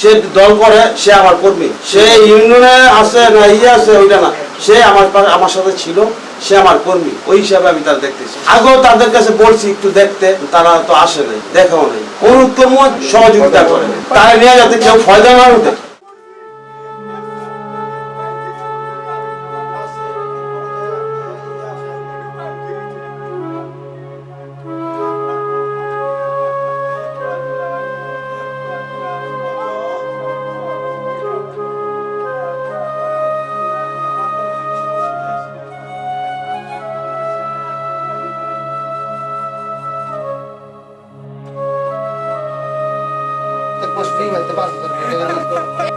সে দল করে, সে আমার কর্মী। সে ইউনিয়নে আছে না ইয়ে আছে, ওইটা না। সে আমার আমার সাথে ছিল, সে আমার কর্মী। ওই হিসাবে আমি তার দেখতেছি। আগেও তাদের কাছে বলছি, একটু দেখতে। তারা তো আসে নাই, দেখাও নাই। অনুত্তম সহযোগিতা করে তারা নিয়ে যাতে কেউ ফয়দা না উঠে। হইতে পাঁচ হাজার টাকা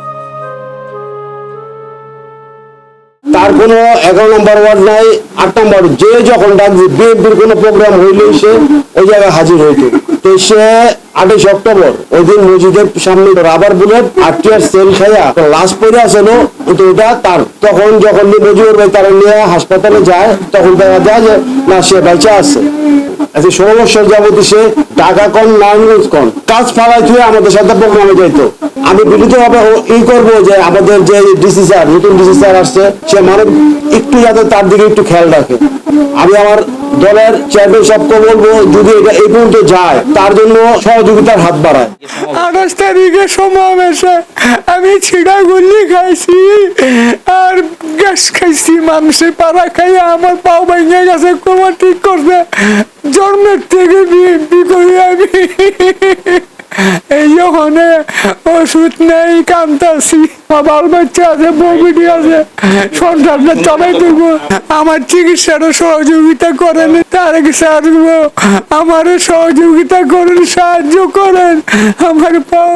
তার কোনো এগারো নম্বর ওয়ার্ড নাই, আট নম্বর, যে যখন ডাকবে, বিএনপির কোনো প্রোগ্রাম হইলেই সে ওই জায়গায় হাজির হইত। তো সে আঠাশ অক্টোবর, ওই দিন মসজিদের সামনে রাবার বুলেট আটটিয়ার সেল খাইয়া লাশ পড়ে আসেন কিন্তু এটা তার। তখন যখন মজুর ভাই তারা নিয়ে হাসপাতালে যায়, তখন দেখা যায় যে, না, সে বেঁচে আছে। আচ্ছা ষোলো বছর যাবতীয় সে ঢাকা কন নারায়ণগঞ্জ কন, কাজ ফালাই থুয়ে আমাদের সাথে প্রোগ্রামে যাইতো। আমি বিনীত ভাবে ই করব যে আমাদের যে ডিসি স্যার, নতুন ডিসি স্যার আসছে, সে মানে একটু যাতে তার দিকে একটু খেয়াল রাখে। আমি আমার দলের চেয়ারম্যান সবকে বলব, যদি এটা এই পর্যন্ত যায়, তার জন্য সহযোগিতার হাত বাড়ায়। আঠাশ তারিখে সমাবেশে আমি ছিঁড়া গুলি খাইছি আর গ্যাস খাইছি মানুষে পাড়া খাই আমার পাও ভেঙে গেছে, কোমর ঠিক করছে, জন্মের থেকে বিয়ে করি আমি। এই ওখানে ওষুধ নেই কান্তাছি আমার বাচ্চা আছে বউবিটি আছে। সন্তানটা চলাই দেবো। আমার চিকিৎসারও সহযোগিতা করেন, তারেক স্যার আমারও সহযোগিতা করেন, সাহায্য করেন। আমার পাও